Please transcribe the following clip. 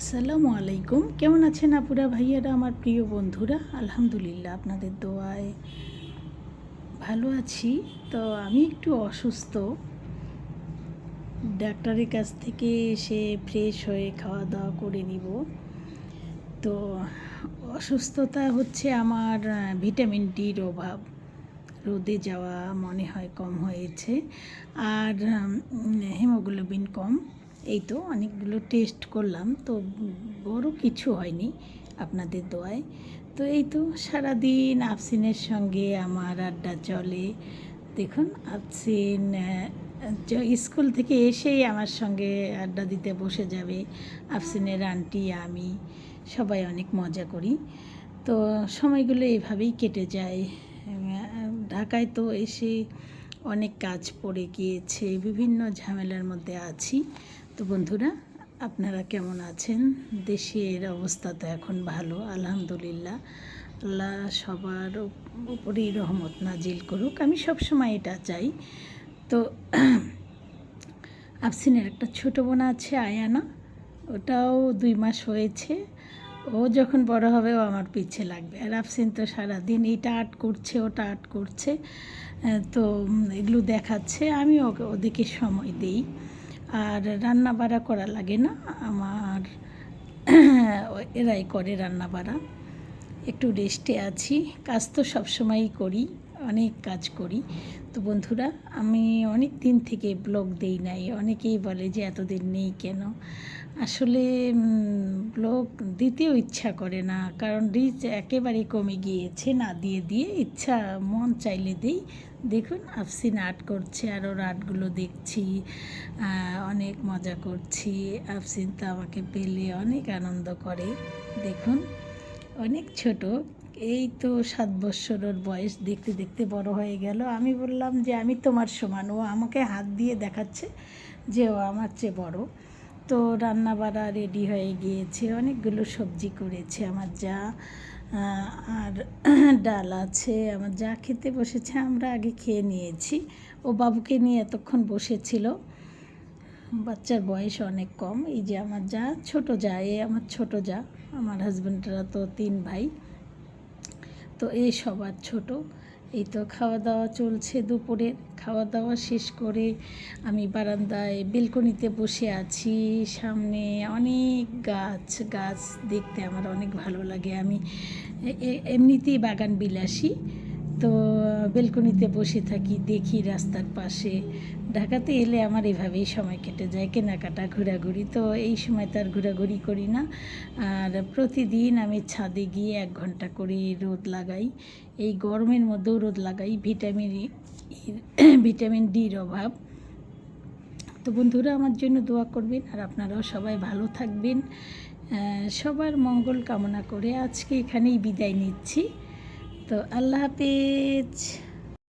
আসসালামু আলাইকুম। কেমন আছেন আপুরা, ভাইয়ারা, আমার প্রিয় বন্ধুরা? আলহামদুলিল্লাহ, আপনাদের দোয়ায় ভালো আছি। তো আমি একটু অসুস্থ। ডাক্তারের কাছ থেকে এসে ফ্রেশ হয়ে খাওয়া দাওয়া করে নিব। তো অসুস্থতা হচ্ছে আমার ভিটামিন ডির অভাব। রোদে যাওয়া মনে হয় কম হয়েছে। আর হিমোগ্লোবিন কম। এই তো অনেকগুলো টেস্ট করলাম, তো বড় কিছু হয়নি আপনাদের দোয়ায়। তো এই তো সারাদিন আফসিনের সঙ্গে আমার আড্ডা চলে। দেখুন, আফসিন স্কুল থেকে এসেই আমার সঙ্গে আড্ডা দিতে বসে যাবে। আফসিনের আন্টি, আমি সবাই অনেক মজা করি। তো সময়গুলো এভাবেই কেটে যায়। ঢাকায় তো এসে অনেক কাজ পড়ে গিয়েছে, বিভিন্ন ঝামেলার মধ্যে আছি। তো বন্ধুরা, আপনারা কেমন আছেন? দেশের অবস্থা তো এখন ভালো, আলহামদুলিল্লাহ। আল্লাহ সবার উপরেই রহমত নাজিল করুক, আমি সবসময় এটা চাই। তো আফসিনের একটা ছোটো বোন আছে, আয়ানা। ওটাও দুই মাস হয়েছে। ও যখন বড় হবে, ও আমার পিছে লাগবে। আর আফসিন তো সারাদিন এইটা আর্ট করছে, ওটা আর্ট করছে। তো এগুলো দেখাচ্ছে, আমি ওকে, ওদিকে সময় দিই। আর রান্না বাড়া করা লাগে না। আমার এরাই করে রান্না বাড়া একটু রেস্টে আছি। কাজ তো সবসময়ই করি। অনেক কাজ করি। তো বন্ধুরা, আমি অনেক দিন থেকে ব্লগ দেই নাই। অনেকেই বলে যে এতদিন নেই কেন? আসলে ব্লগ দিতেও ইচ্ছা করে না। কারণ রিচ একেবারে কমে গিয়েছে। না দিয়ে দিয়ে ইচ্ছা, মন চাইলে দেই। দেখুন, আফসিন আর্ট করছে আর ওর আর্টগুলো দেখছি অনেক মজা করছি। আফসিন তো আমাকে পেলে অনেক আনন্দ করে। দেখুন। অনেক ছোট, এই তো সাত বৎসর ওর বয়স, দেখতে দেখতে বড় হয়ে গেল। আমি বললাম যে, আমি তোমার সমান। ও আমাকে হাত দিয়ে দেখাচ্ছে যে, ও আমার চেয়ে বড়। তো রান্না বাড়া রেডি হয়ে গিয়েছে, অনেকগুলো সবজি করেছে। আমার যা আর ডাল আছে, আমার যা খেতে বসেছে, আমরা আগে খেয়ে নিয়েছি। ও বাবুকে নিয়ে এতক্ষণ বসেছিল। বাচ্চার বয়স অনেক কম। এই যে আমার যা, ছোট যা, এ আমার ছোট যা, আমার হাজব্যান্ডরা তো তিন ভাই। তো এই সবার ছোট। এই তো খাওয়া দাওয়া চলছে দুপুরের খাওয়া দাওয়া শেষ করে আমি বারান্দায় বেলকনিতে বসে আছি। সামনে অনেক গাছ গাছ দেখতে আমার অনেক ভালো লাগে। আমি এ- এ- এমনিতেই বাগান বিলাসী। তো, বেলকনিতে বসে থাকি, দেখি রাস্তার পাশে। ঢাকাতে এলে আমার এভাবেই সময় কেটে যায়, কেনাকাটা, ঘোরাঘুরি। তো এই সময় তার ঘোরাঘুরি করি না। আর প্রতিদিন আমি ছাদে গিয়ে এক ঘণ্টা করে রোদ লাগাই। এই গরমের মধ্যেও রোদ লাগাই, ভিটামিন ভিটামিন ডির অভাব। তো বন্ধুরা, আমার জন্য দোয়া করবেন আর আপনারাও সবাই ভালো থাকবেন। সবার মঙ্গল কামনা করে আজকে এখানেই বিদায় নিচ্ছি। তো আল্লাহ হাফেজ।